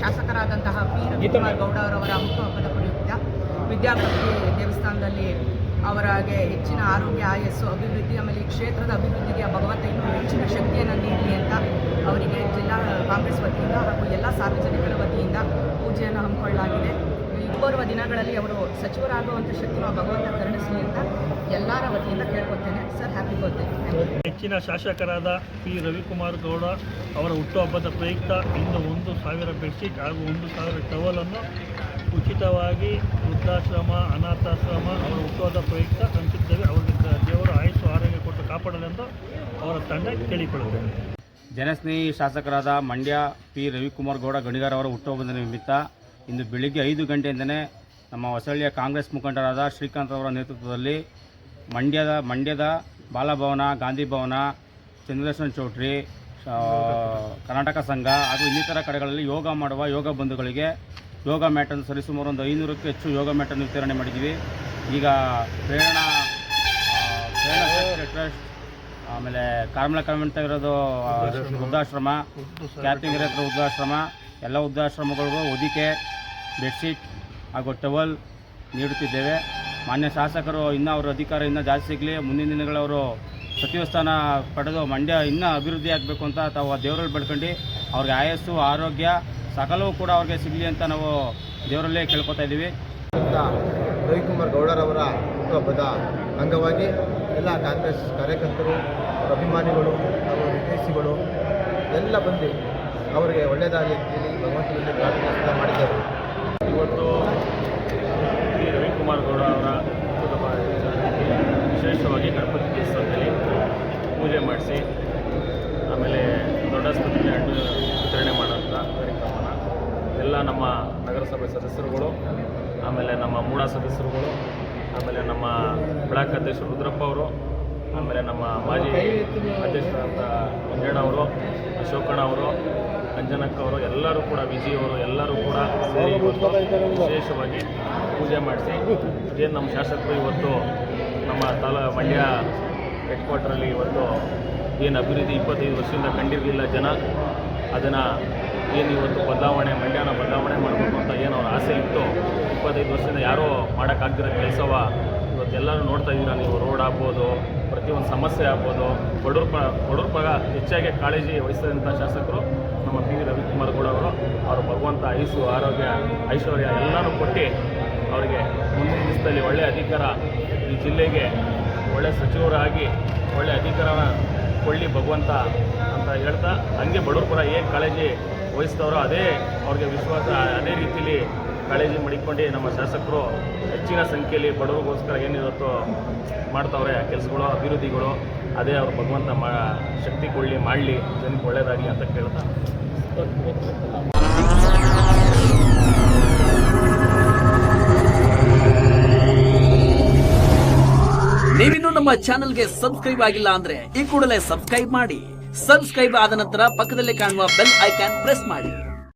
ಶಾಸಕರಾದಂತಹ P. Ravikumar Gowda ಅವರವರ ಹುಟ್ಟುಹಬ್ಬದ ಪ್ರಯುಕ್ತ ವಿದ್ಯಾಪತಿ ದೇವಸ್ಥಾನದಲ್ಲಿ ಅವರಿಗೆ ಹೆಚ್ಚಿನ ಆರೋಗ್ಯ, ಆಯಸ್ಸು, ಅಭಿವೃದ್ಧಿ, ಆಮೇಲೆ ಕ್ಷೇತ್ರದ ಅಭಿವೃದ್ಧಿಗೆ ಭಗವಂತ ಇನ್ನೂ ಹೆಚ್ಚಿನ ಶಕ್ತಿಯನ್ನು ನೀಡಲಿ ಅಂತ ಅವರಿಗೆ ಜಿಲ್ಲಾ ಕಾಂಗ್ರೆಸ್ ವತಿಯಿಂದ ಹಾಗೂ ಎಲ್ಲ ಸಾರ್ವಜನಿಕರ ವತಿಯಿಂದ ಪೂಜೆಯನ್ನು ಹಮ್ಮಿಕೊಳ್ಳಲಾಗಿದೆ. ಮುಂಬರುವ ದಿನಗಳಲ್ಲಿ ಅವರು ಸಚಿವರಾಗುವಂಥ ಶಕ್ತಿನ ಭಗವಂತ ಕರುಣಿಸಲಿ ಅಂತ ಕೇಳ್ಕೊತೇನೆ ಸರ್ ಹ್ಯಾಪಿ ಬರ್ತ್ಡೇ ಹೆಚ್ಚಿನ ಶಾಸಕರಾದ ಪಿ. ರವಿಕುಮಾರ್ ಗೌಡ ಅವರ ಹುಟ್ಟುಹಬ್ಬದ ಪ್ರಯುಕ್ತ ಇಂದು ಒಂದು ಸಾವಿರ ಬೆಡ್ಶೀಟ್ ಹಾಗೂ ಒಂದು ಸಾವಿರ ಟವಲನ್ನು ಉಚಿತವಾಗಿ ವೃದ್ಧಾಶ್ರಮ ಅನಾಥಾಶ್ರಮ ಅವರ ಹುಟ್ಟುಹಬ್ಬದ ಪ್ರಯುಕ್ತ ಹಂಚಿದ್ದೇವೆ ಅವರಿಗೆ ದೇವರು ಆಯುಷು ಆರೋಗ್ಯ ಕೊಟ್ಟು ಕಾಪಾಡಲೆಂದು ಅವರ ತಂಡ ಕೇಳಿಕೊಳ್ಳುತ್ತೇನೆ ಜನಸ್ನೇಹಿ ಶಾಸಕರಾದ ಮಂಡ್ಯ ಪಿ. ರವಿಕುಮಾರ್ ಗೌಡ ಗಣಿಗಾರ ಅವರ ಹುಟ್ಟುಹಬ್ಬದ ನಿಮಿತ್ತ ಇಂದು ಬೆಳಿಗ್ಗೆ ಐದು ಗಂಟೆಯಿಂದಲೇ ನಮ್ಮ ಹೊಸಳ್ಳಿಯ ಕಾಂಗ್ರೆಸ್ ಮುಖಂಡರಾದ ಶ್ರೀಕಾಂತ್ ಅವರ ನೇತೃತ್ವದಲ್ಲಿ ಮಂಡ್ಯದ ಮಂಡ್ಯದ ಬಾಲಭವನ, ಗಾಂಧಿ ಭವನ ಚಂದ್ರೇಶ್ವರ ಚೌಟ್ರಿ ಕರ್ನಾಟಕ ಸಂಘ ಹಾಗೂ ಇನ್ನಿತರ ಕಡೆಗಳಲ್ಲಿ ಯೋಗ ಮಾಡುವ ಯೋಗ ಬಂಧುಗಳಿಗೆ ಯೋಗ ಮ್ಯಾಟನ್ನು ಸರಿಸುಮಾರು ಒಂದು ಐನೂರಕ್ಕೂ ಹೆಚ್ಚು ಯೋಗ ಮ್ಯಾಟನ್ನು ವಿತರಣೆ ಮಾಡಿದ್ದೀವಿ. ಈಗ ಪ್ರೇರಣಾ ಪ್ರೇರಣಾ ಟ್ರಸ್ಟ್, ಆಮೇಲೆ ಕಾರ್ಮಲ ಕಾನ್ವೆಂಟ್ ಇರೋದು ವೃದ್ಧಾಶ್ರಮ ಕ್ಯಾಪ್ಟಿಂಗ್ ಹತ್ರ ವೃದ್ಧಾಶ್ರಮ, ಎಲ್ಲ ವೃದ್ಧಾಶ್ರಮಗಳಿಗೂ ಹೊದಿಕೆ, ಬೆಡ್ಶೀಟ್ ಹಾಗೂ ಟವಲ್ ನೀಡುತ್ತಿದ್ದೇವೆ. ಮಾನ್ಯ ಶಾಸಕರು ಇನ್ನೂ ಅವರ ಅಧಿಕಾರ ಇನ್ನೂ ಜಾಸ್ತಿ ಸಿಗಲಿ ಮುಂದಿನ ದಿನಗಳವರು ಸಚಿವ ಸ್ಥಾನ ಪಡೆದು ಮಂಡ್ಯ ಇನ್ನೂ ಅಭಿವೃದ್ಧಿ ಆಗಬೇಕು ಅಂತ ತಾವು ಆ ದೇವರಲ್ಲಿ ಬೆಳ್ಕೊಂಡು ಅವ್ರಿಗೆ ಆಯಸ್ಸು ಆರೋಗ್ಯ ಸಕಲವೂ ಕೂಡ ಅವ್ರಿಗೆ ಸಿಗಲಿ ಅಂತ ನಾವು ದೇವರಲ್ಲೇ ಕೇಳ್ಕೊತಾ ಇದ್ದೀವಿ. ಅಂತ ರವಿಕುಮಾರ್ ಗೌಡರವರ ಹುಟ್ಟುಹಬ್ಬದ ಅಂಗವಾಗಿ ಎಲ್ಲ ಕಾಂಗ್ರೆಸ್ ಕಾರ್ಯಕರ್ತರು ಅಭಿಮಾನಿಗಳು ಹಾಗೂ ವಿದೇಶಿಗಳು ಎಲ್ಲ ಬಂದು ಅವರಿಗೆ ಒಳ್ಳೆಯದಾಗಲಿ ಅಂತೇಳಿ ಭಗವಂತನಲ್ಲಿ ಪ್ರಾರ್ಥನೆ ಮಾಡಿದ್ದೇವೆ ಇವತ್ತು ಶ್ರೀ ರವಿಕುಮಾರ್ ಗೌಡ ಅವರ ವಿಶೇಷವಾಗಿ ಗಣಪತಿ ದೇವಸ್ಥಾನದಲ್ಲಿ ಪೂಜೆ ಮಾಡಿಸಿ, ಆಮೇಲೆ ದೊಡ್ಡಾಸ್ಪತ್ರೆಯಲ್ಲಿ ಹಣ್ಣು ವಿತರಣೆ ಮಾಡೋಂಥ ಕಾರ್ಯಕ್ರಮನ ಎಲ್ಲ ನಮ್ಮ ನಗರಸಭೆ ಸದಸ್ಯರುಗಳು, ಆಮೇಲೆ ನಮ್ಮ ಮೂಡ ಸದಸ್ಯರುಗಳು, ಆಮೇಲೆ ನಮ್ಮ ಬ್ಲಾಕ್ ಅಧ್ಯಕ್ಷರು ರುದ್ರಪ್ಪ ಅವರು ಆಮೇಲೆ ನಮ್ಮ ಮಾಜಿ ಅಧ್ಯಕ್ಷರಾದಂಥ ಅವರು, ಅಶೋಕಣ್ಣ ಅವರು, ಅಂಜನಕ್ಕ ಅವರು, ಎಲ್ಲರೂ ಕೂಡ ವಿಜಿ ಅವರು ಎಲ್ಲರೂ ಕೂಡ ಸೇರಿ ಇವತ್ತು ವಿಶೇಷವಾಗಿ ಪೂಜೆ ಮಾಡಿಸಿ ಏನು ನಮ್ಮ ಶಾಸಕರು ಇವತ್ತು ನಮ್ಮ ತಾಲ ಮಂಡ್ಯ ಹೆಡ್ ಕ್ವಾರ್ಟರಲ್ಲಿ ಇವತ್ತು ಏನು ಅಭಿವೃದ್ಧಿ ಇಪ್ಪತ್ತೈದು ವರ್ಷದಿಂದ ಕಂಡಿರಲಿಲ್ಲ ಜನ, ಅದನ್ನು ಏನು ಇವತ್ತು ಬದಲಾವಣೆ, ಮಂಡ್ಯನ ಬದಲಾವಣೆ ಮಾಡಬೇಕು ಅಂತ ಏನು ಅವ್ರ ಆಸೆ ಇತ್ತು, ಇಪ್ಪತ್ತೈದು ವರ್ಷದಿಂದ ಯಾರೋ ಮಾಡೋಕ್ಕಾಗ್ದಿರೋ ಕೆಲಸವ ಇವತ್ತೆಲ್ಲರೂ ನೋಡ್ತಾ ಇದ್ದೀರಾ ನೀವು, ರೋಡ್ ಆಗ್ಬೋದು, ಪ್ರತಿಯೊಂದು ಸಮಸ್ಯೆ ಆಗ್ಬೋದು. ಬಡವ್ರ ಪ, ಬಡವ್ರ ಪಗ ಹೆಚ್ಚಾಗಿ ಕಾಳಜಿ ವಹಿಸಿದಂಥ ಶಾಸಕರು ನಮ್ಮ ಪಿ ವಿ ರವಿಕುಮಾರ್ ಗೌಡ ಅವರು. ಅವರು ಭಗವಂತ ಐಸು, ಆರೋಗ್ಯ, ಐಶ್ವರ್ಯ ಎಲ್ಲನೂ ಕೊಟ್ಟು ಅವರಿಗೆ ಮುಂದಿನ ದಿವಸದಲ್ಲಿ ಒಳ್ಳೆಯ ಅಧಿಕಾರ ಈ ಜಿಲ್ಲೆಗೆ ಒಳ್ಳೆಯ ಸಚಿವರಾಗಿ ಒಳ್ಳೆಯ ಅಧಿಕಾರನ ಕೊಳ್ಳಿ ಭಗವಂತ ಅಂತ ಹೇಳ್ತಾ, ಹಂಗೆ ಬಡವ್ರ ಪರ ಏನು ಕಾಳಜಿ ವಹಿಸ್ತವ್ರೋ ಅದೇ ಅವ್ರಿಗೆ ವಿಶ್ವಾಸ, ಅದೇ ರೀತಿಲಿ ಕಾಳಜಿ ಮಡಿಕೊಂಡು ನಮ್ಮ ಶಾಸಕರು ಹೆಚ್ಚಿನ ಸಂಖ್ಯೆಯಲ್ಲಿ ಬಡವರಿಗೋಸ್ಕರ ಏನಿರುತ್ತೋ ಮಾಡ್ತಾವ್ರೆ ಕೆಲಸಗಳು, ಅಭಿವೃದ್ಧಿಗಳು, ಅದೇ ಅವ್ರು ಭಗವಂತ ಮಾ, ಶಕ್ತಿ ಕೊಳ್ಳಿ ಮಾಡಲಿ, ಜನಕ್ಕೆ ಒಳ್ಳೆಯದಾಗಲಿ ಅಂತ ಕೇಳ್ತಾ. ನೀವಿನ್ನೂ ನಮ್ಮ ಚಾನೆಲ್ಗೆ ಸಬ್ಸ್ಕ್ರೈಬ್ ಆಗಿಲ್ಲ ಅಂದ್ರೆ ಈ ಕೂಡಲೇ ಸಬ್ಸ್ಕ್ರೈಬ್ ಮಾಡಿ. ಸಬ್ಸ್ಕ್ರೈಬ್ ಆದ ನಂತರ ಪಕ್ಕದಲ್ಲಿ ಕಾಣುವ ಬೆಲ್ ಐಕಾನ್ ಪ್ರೆಸ್ ಮಾಡಿ.